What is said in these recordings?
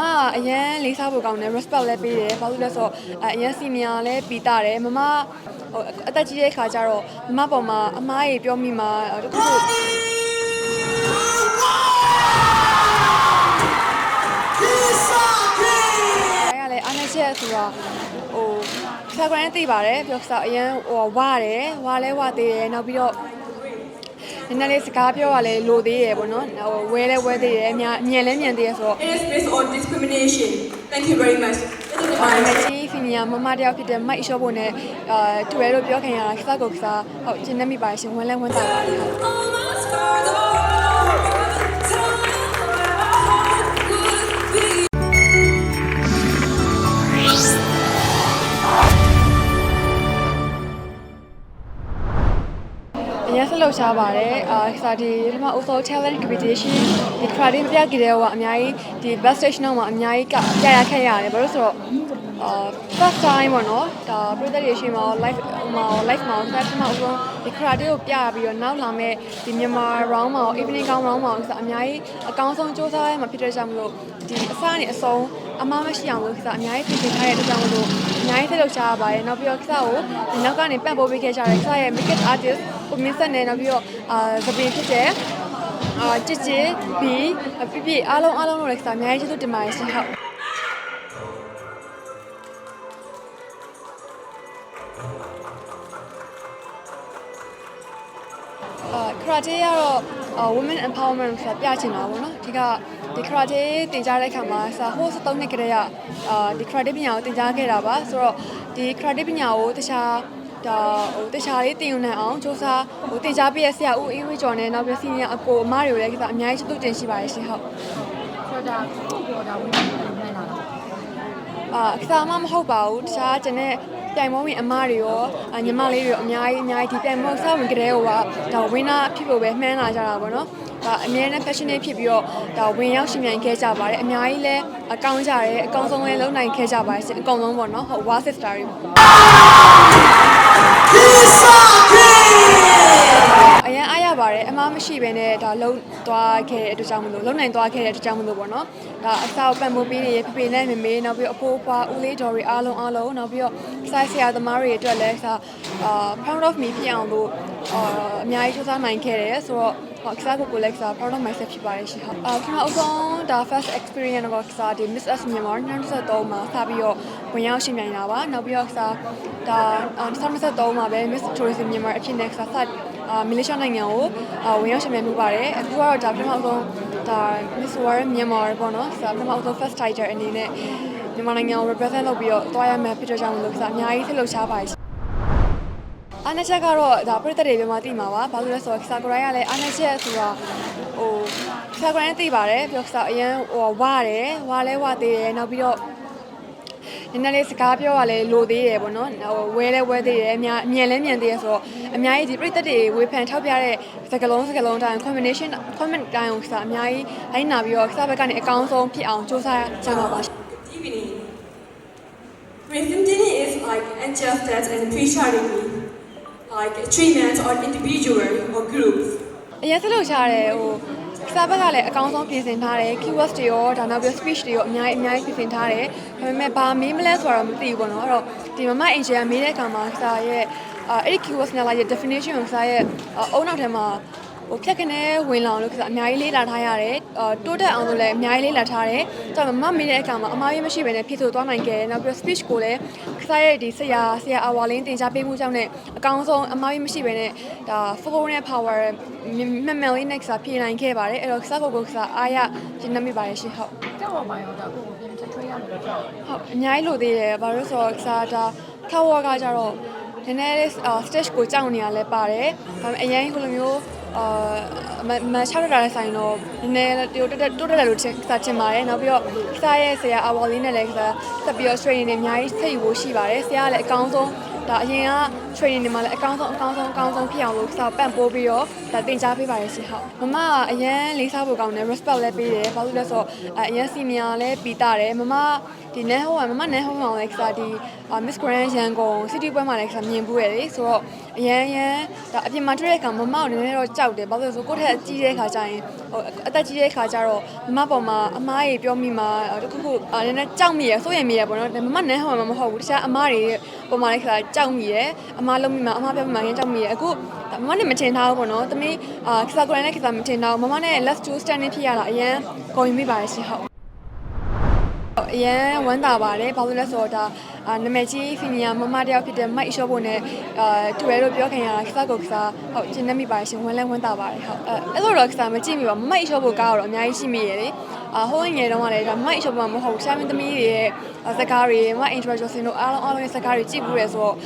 မကအရန်လေးစားဖို့ကောင်းတယ် respect လည်းပေးတယ်ဘာလို့လဲဆိုတော့အရန် senior လည်းပြီးတာတယ်မမဟိုအသက်ကြီးတဲ့ခါကျတော့မမပေါ်မှာအမားကြီးပြောမိမှာတခုခုအဲ့ရလေအားနေချက်ဆိုတော့ဟိုဆာဂရန်သိပါတယ်ပြောစားအရန်ဟိုဝါတယ်ဝါလဲဝါသေးတယ်နောက်ပြီးတော့ နည်းနည်းလေးစကားပြောရလဲလိုသေးရယ်ပေါ့နော်ဟိုဝဲလဲဝဲသေးရယ်အများအမြန်လဲမြန်သေးရယ်ဆိုတော့ It is based on discrimination. Thank you very much. This is အာ my မကြီးဖီနီယာမမတယောက်ဖြစ်တဲ့မိုက်ရှော့ဖို့နဲ့အာတူရဲလို့ပြောခင်ရတာခစားကိုခစားဟုတ်ကျင်းနေမိပါရှင်ဝမ်းလဲဝမ်းသာပါ က်လုပ်ရှားပါတယ်အာစာဒီဒီမှာ also challenge competition ဒီ credit ပြကြတဲ့ဟိုကအများကြီးဒီ best stage နောက်မှာအများကြီးကပြရခက်ရတယ်ဘာလို့ဆိုတော့အာ first time ပေါ့နော်ဒါပြည်သက်တွေရှိမှာ live မှာ live မှာဆက်ထမအောင်ဆုံးဒီ credit ကိုပြပြီးတော့နောက်လာမဲ့ဒီမြန်မာ round မှာ evening round round မှာဆိုအများကြီးအကောင်းဆုံးစူးစမ်းရမှာဖြစ်တဲ့ကြောင့်မလို့ဒီအစနဲ့အဆုံးအမားမရှိအောင်လို့ဆိုအများကြီးပြင်ဆင်ထားတဲ့အတွက်ကြောင့်မလို့အများကြီးဆက်လုပ်ရှားရပါတယ်နောက်ပြီးတော့ခစားကိုဒီနောက်ကနေပံ့ပိုးပေးခဲ့ကြတဲ့ခစားရဲ့ makeup artist ကိုမင်းဆက်နေနောက်ပြီးတော့အာသပင်ဖြစ်တဲ့အာချစ်ချစ်ဘီပြပြအားလုံးအားလုံးလို့လည်းခစားအများကြီးကျေးဇူးတင်ပါတယ်ရှင်ဟုတ် အာ karate ကတော့အာ women empowerment ဆိုတာပြချင်တာပေါ့နော်ဒီကဒီ karate တင်ကြားတဲ့အခါမှာစာဟိုး73နှစ်ကတည်းကအာဒီ karate ပညာကိုတင်ကြားခဲ့တာပါဆိုတော့ဒီ karate ပညာကိုတခြားဒါဟိုတခြားလေးတင်ယူနိုင်အောင်စူးစမ်းဟိုတင်ကြားပြည့်ဆရာဦးအေးဝေကျော်နဲ့နောက်ပြီးစီနီယာအကိုအမတွေကိုလည်းကိစ္စအများကြီးကျေးဇူးတင်ရှိပါတယ်ရှင်ဟုတ်ဆိုတော့ကိုပြောတာဝင်နေနိုင်လာတာအာကစားမမဟုတ်ပါဘူးတခြားကျန်တဲ့ ပြိုင်ပွဲဝင်အမတွေရောအာညီမလေးတွေရောအများကြီးအများကြီးဒီပြိုင်ပွဲစားဝင်ကြတဲ့ဟိုကဒါဝင်းနာဖြစ်ဖို့ပဲမှန်းလာကြတာပေါ့နော်ဒါအများနဲ့ passionate ဖြစ်ပြီးတော့ဒါဝင်ရောက်ရှင်မြန်ခဲ့ကြပါတယ်အများကြီးလည်းအကောင်းကြတယ်အကောင်းဆုံးလည်းလုံနိုင်ခဲ့ကြပါတယ်ရှင်အကုန်လုံးပေါ့နော်ဟုတ် war sister တွေအရင်အားရပါတယ်အမားမရှိဘဲနဲ့ဒါလုံသွားခဲ့တဲ့အတွက်ကြောင့်မလို့လုံနိုင်သွားခဲ့တဲ့အတွက်ကြောင့်မလို့ပေါ့နော် ဒါအစာပံ့ပိုးပေးနေရဖေဖေနဲ့မေမေနောက်ပြီးအဖိုးအဖွားဦးလေးတော်တွေအားလုံးအားလုံးနောက်ပြီးတော့စိုက်ဆရာသမားတွေအတွက်လည်းစာအာ proud of me ဖြစ်အောင်လို့အာအများကြီးစူးစမ်းနိုင်ခဲ့တယ်ဆိုတော့ဟောကစားကိုကိုလည်းကစား proud of myself ဖြစ်ပါတယ်ရှင်ဟုတ်အာကျွန်တော်အဆုံးဒါ first experience တော့ကစားဒီ Miss S မြန်မာ2023မှာစပြီးတော့ဝင်ရောက်ရှင်မြန်လာပါနောက်ပြီးတော့ကစားဒါ2023မှာပဲ Miss Tourism မြန်မာအဖြစ်နဲ့ကစားစအာ မလေးရှားနိုင်ငံကိုအာဝင်ရောက်ရှင်မြန်မှုပါတယ်အခုကတော့ဒါပထမဆုံးဒါ Miss World မြန်မာပေါ့နော်ဒါပထမဆုံး first title အနေနဲ့မြန်မာနိုင်ငံကို represent လုပ်ပြီးတော့တွားရမယ်ဖြစ်တဲ့ကြောင့်မလို့ကစားအများကြီးဆက်လုပ်ရှားပါတယ်အာနချက်ကတော့ဒါပြည်သက်တွေပြမသိမှာပါဘာလို့လဲဆိုတော့ဆာဂရိုင်းကလည်းအာနချက်ဆိုတော့ဟိုဆာဂရိုင်းသိပါတယ်ပြောဆာအရန်ဟိုဝါတယ်ဝါလဲဝါသေးတယ်နောက်ပြီးတော့ နည်းနည်းလေးစကားပြောရလဲလိုသေးတယ်ပေါ့နော်ဟိုဝဲလဲဝဲသေးတယ်အများအမြန်လဲမြန်သေးတယ်ဆိုတော့အများကြီးဒီပြည်သက်တွေဝေဖန်ထောက်ပြတဲ့စကလုံးစကလုံးတိုင်း combination comment တိုင်းကိုဆာအများကြီးလိုက်နာပြီးတော့ဆာဘက်ကနေအကောင်းဆုံးဖြစ်အောင်စူးစမ်းကြမှာပါ evening. Creativity is like just that and featuring like treatment or individual or groups. အရင်ဆက်လုပ်ရှားတယ်ဟို စာဘက်ကလည်းအကောင်းဆုံးပြင်ဆင်ထားတယ် keywords တွေရောဒါနောက်ပြီး speech တွေရောအများကြီးအများကြီးပြင်ဆင်ထားတယ်ဒါပေမဲ့ဘာမေးမလဲဆိုတော့မသိဘူးပေါ့နော်အဲ့တော့ဒီမမ engineer မေးတဲ့အခါမှာစာရဲ့အာအဲ့ဒီ keywords နဲ့လာရဲ့ definition ကိုစာရဲ့အုံနောက်ထဲမှာ ဟိုဖြတ်ခနဲ့ဝင်လောင်လို့ခစားအများကြီးလေးလာထားရတယ်အာတိုးတက်အောင်လို့လည်းအများကြီးလေးလာထားတယ်ဒါပေမဲ့မမေးတဲ့အခါမှာအမားကြီးမရှိဘဲနဲ့ဖြည့်ဆို့သွားနိုင်ခဲ့တယ်နောက်ပြီး speech ကိုလည်းခစားရဲ့ဒီဆရာဆရာအဝါလင်းတင် जा ပေးမှုကြောင့်နဲ့အကောင်းဆုံးအမားကြီးမရှိဘဲနဲ့ဒါ full နဲ့ power မမလေးနဲ့ခစားပြင်နိုင်ခဲ့ပါတယ်အဲ့တော့ခစားကိုကိုခစားအားရကျင်းနေမိပါတယ်ရှင်ဟုတ်ကြောက်ပါပါရောဒါကိုကိုပြန်ချက်ထွေးရတယ်လို့ကြောက်ဟုတ်အများကြီးလိုသေးတယ်ဘာလို့ဆိုတော့ခစားဒါ tower ကကြတော့နည်းနည်းလေး stage ကိုကြောက်နေရလဲပါတယ်ဒါပေမဲ့အရင်ကလိုမျိုး အာမမချောက်ရတာလည်းဆိုင်တော့နည်းနည်းတိုးတက်တိုးတက်တယ်လို့စားချင်ပါတယ်နောက်ပြီးတော့ခစားရဲ့ဆရာအဝေါ်လေးနဲ့လည်းခစားတက်ပြီးတော့ training တွေအများကြီးဆက်ယူဖို့ရှိပါတယ်ဆရာကလည်းအကောင်းဆုံးဒါအရင်က training တွေမှာလည်းအကောင်းဆုံးအကောင်းဆုံးအကောင်းဆုံးဖြစ်အောင်လို့စာပန့်ပိုးပြီးတော့ဒါတင် जा ပေးပါရရှင်ဟုတ်မမကအရန်လေးစားဖို့ကောင်းတယ် respect လည်းပေးတယ်ဘာလို့လဲဆိုတော့အရန် senior လည်းပြီးတာတယ်မမဒီနန်းဟိုကမမနန်းဟိုကောင်လည်းစာဒီ Miss Grand ရန်ကုန် city ပွဲမှာလည်းစာမြင်ဘူးရလေဆိုတော့အရန်ရန်ဒါအပြင်မှာတွေ့တဲ့အခါမမကိုနည်းနည်းတော့ကြောက်တယ်ဘာလို့လဲဆိုကိုယ့်ထက်အကြီးတဲ့ခါကျရင်ဟိုအသက်ကြီးတဲ့ခါကျတော့မမပေါ်မှာအမားကြီးပြောမိမှာတခုခုနည်းနည်းကြောက်မိရစိုးရင်မိရပေါ့နော်မမနန်းဟိုမှာမဟုတ်ဘူးတခြားအမားတွေပေါ်မှာလည်းခါကြောက်မိရအမားလုံးမိမှာအမားပြောမိမှာရန်ကြောက်မိရအခုမမနဲ့မထင်ထားဘူးပေါ့နော်တမီးအာခစားကိုရနဲ့ခစားမထင်ထားဘူးမမနဲ့ last two standing ဖြစ်ရတာအရန်ဂုဏ်ယူမိပါတယ်ရှင်ဟုတ်အရန်ဝမ်းသာပါတယ်ဘာလို့လဲဆိုတော့ဒါအာနာမည်ကြီးဖီနီယာမမတယောက်ဖြစ်တဲ့မိုက်ရှော့ဖို့နဲ့အာတူရဲလို့ပြောခင်ရတာခစားကိုခစားဟုတ်ကျင်းနေမိပါတယ်ရှင်ဝမ်းလဲဝမ်းသာပါတယ်ဟုတ်အဲအဲ့လိုတော့ခစားမကြည့်မိပါဘူးမိုက်ရှော့ဖို့ကားတော့အများကြီးရှိမိရလေအာဟိုးငယ်တုန်းကလည်းဒါမိုက်ရှော့ဖို့မဟုတ်ရှာမင်းသမီးတွေရဲ့စကားတွေမ introduction တို့အားလုံးအားလုံးရဲ့စကားတွေကြည့်ဘူးရဆိုတော့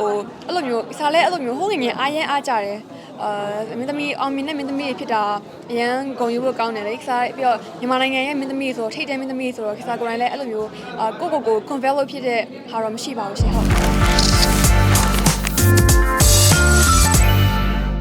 ဟိုအဲ့လိုမျိုးစားလဲအဲ့လိုမျိုးဟိုးငယ်ငယ်အားရင်အားကြတယ်အာမင်းသမီးအောင်မြင်တဲ့မင်းသမီးတွေဖြစ်တာအရန်ဂုဏ်ယူဖို့ကောင်းတယ်လေခစားပြီးတော့မြန်မာနိုင်ငံရဲ့မင်းသမီးဆိုထိတ်တဲ့မင်းသမီးဆိုတော့ခစားကိုယ်တိုင်လည်းအဲ့လိုမျိုးအာကိုကိုကို convert လုပ်ဖြစ်တဲ့ဟာတော့မရှိပါဘူးရှင်ဟုတ်